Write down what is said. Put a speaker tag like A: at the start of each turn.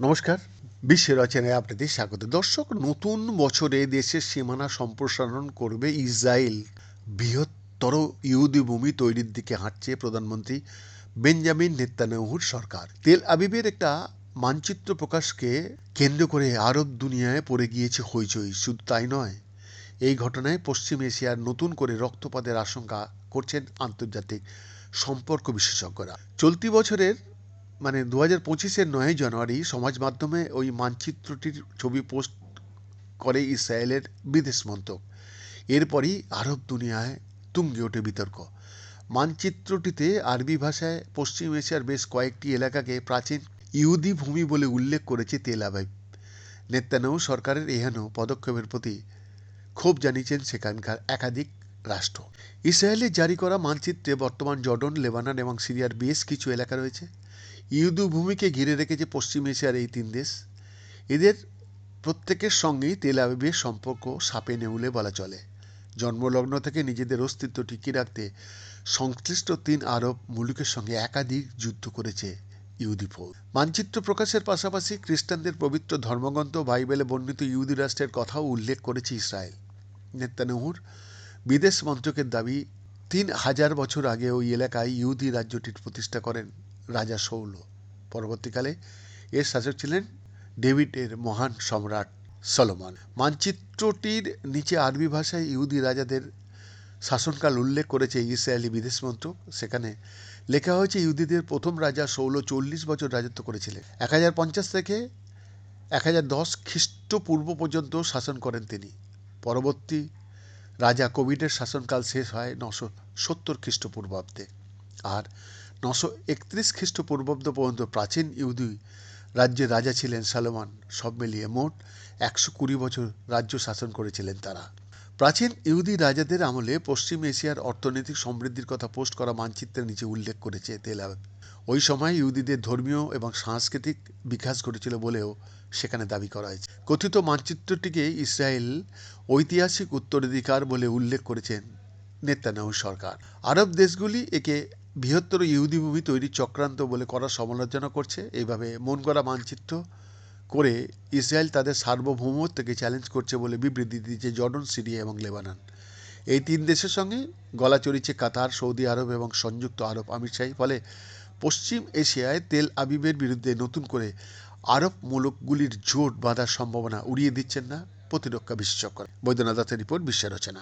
A: নমস্কার। বিশ্বের রচনায় আপনাদের স্বাগত। দর্শক, নতুন বছরে দেশের সীমানা সম্প্রসারণ করবে ইসরায়েল। বৃহত্তর ইহুদি ভূমি তৈরির দিকে হাঁটছে প্রধানমন্ত্রী বেঞ্জামিন নেতানিয়াহুর সরকার। তেল আবিবের একটা মানচিত্র প্রকাশকে কেন্দ্র করে আরব দুনিয়ায় পড়ে গিয়েছে হইচই। শুধু তাই নয়, এই ঘটনায় পশ্চিম এশিয়ার নতুন করে রক্তপাতের আশঙ্কা করছেন আন্তর্জাতিক সম্পর্ক বিশেষজ্ঞরা। চলতি বছরের মানে দু হাজার পঁচিশের নয় জানুয়ারি সমাজ মাধ্যমে ওই মানচিত্রটির ছবি পোস্ট করে ইসরায়েলের বিদেশ মন্ত্রক। এরপরই আরব দুনিয়ায় তুঙ্গে ওঠে বিতর্ক। মানচিত্রটিতে আরবি ভাষায় পশ্চিম এশিয়ার বেশ কয়েকটি এলাকাকে প্রাচীন ইহুদি ভূমি বলে উল্লেখ করেছে তেল আবিব। নেতানেও সরকারের এহেন পদক্ষেপের প্রতি ক্ষোভ জানিয়েছেন সেখানকার একাধিক রাষ্ট্র। ইসরায়েলের জারি করা মানচিত্রে বর্তমান জর্ডন, লেবানন এবং সিরিয়ার বেশ কিছু এলাকা রয়েছে। ইহুদু ভূমিকে ঘিরে রেখেছে পশ্চিম এশিয়ার এই তিন দেশ। এদের প্রত্যেকের সঙ্গেই তেল আবিবের সম্পর্ক সাপে নেউলে বলা চলে। জন্মলগ্ন থেকে নিজেদের অস্তিত্ব টিকিয়ে রাখতে সংশ্লিষ্ট তিন আরব মুলুকের সঙ্গে একাধিক যুদ্ধ করেছে ইহুদি ফৌজ। মানচিত্র প্রকাশের পাশাপাশি খ্রিস্টানদের পবিত্র ধর্মগ্রন্থ বাইবেলে বর্ণিত ইহুদি রাষ্ট্রের কথাও উল্লেখ করেছে ইসরায়েল। নেতানেহুর বিদেশ মন্ত্রকের দাবি, তিন হাজার বছর আগে ওই এলাকায় ইহুদি রাজ্যটির প্রতিষ্ঠা করেন রাজা শৌল পরবর্তীকালে এর শাসক ছিলেন ডেভিডের মহান সম্রাট সলোমন। মানচিত্রটির নিচে আরবি ভাষায় ইহুদি রাজাদের শাসনকাল উল্লেখ করেছে ইসরায়েলি বিদেশ মন্ত্রক। সেখানে লেখা হয়েছে, ইহুদিদের প্রথম রাজা ষোলো চল্লিশ বছর রাজত্ব করেছিলেন। এক হাজার পঞ্চাশ থেকে এক হাজার দশ খ্রিস্টপূর্ব পর্যন্ত শাসন করেন তিনি। পরবর্তী রাজা কোভিডের শাসনকাল শেষ হয় নশো সত্তর খ্রিস্টপূর্বাব্দে। আর নশো একত্রিশ খ্রিস্টপূর্বাব্দ পর্যন্ত প্রাচীন ইহুদি রাজ্যের রাজা ছিলেন সালমান। সব মিলিয়ে মোট একশো কুড়ি বছর রাজ্য শাসন করেছিলেন তারা। প্রাচীন ইহুদি রাজাদের আমলে পশ্চিম এশিয়ার অর্থনৈতিক সমৃদ্ধির কথা পোস্ট করা মানচিত্রের নিচে উল্লেখ করেছে তেল ওই সময় ইহুদিদের ধর্মীয় এবং সাংস্কৃতিক বিকাশ ঘটেছিল বলেও সেখানে দাবি করা হয়েছে। কথিত মানচিত্রটিকে ইসরায়েল ঐতিহাসিক উত্তরাধিকার বলে উল্লেখ করেছেন নেতানাহু সরকার। আরব দেশগুলি একে বৃহত্তর ইহুদি ভূমি তৈরির চক্রান্ত বলে করার সমালোচনা করছে। এইভাবে মন করা মানচিত্র করে ইসরায়েল তাদের সার্বভৌমত্বকে চ্যালেঞ্জ করছে বলে বিবৃতি দিয়েছে জর্ডন, সিরিয়া এবং লেবানন। এই তিন দেশের সঙ্গে গলা চড়িয়েছে কাতার, সৌদি আরব এবং সংযুক্ত আরব আমিরশাহী ফলে পশ্চিম এশিয়ায় তেল আবিবের বিরুদ্ধে নতুন করে আরব মূলকগুলির জোট বাঁধার সম্ভাবনা উড়িয়ে দিচ্ছেন না প্রতিরক্ষা বিশেষজ্ঞরা। বৈদ্যনাথ দত্তের রিপোর্ট বিশ্বের রচনা।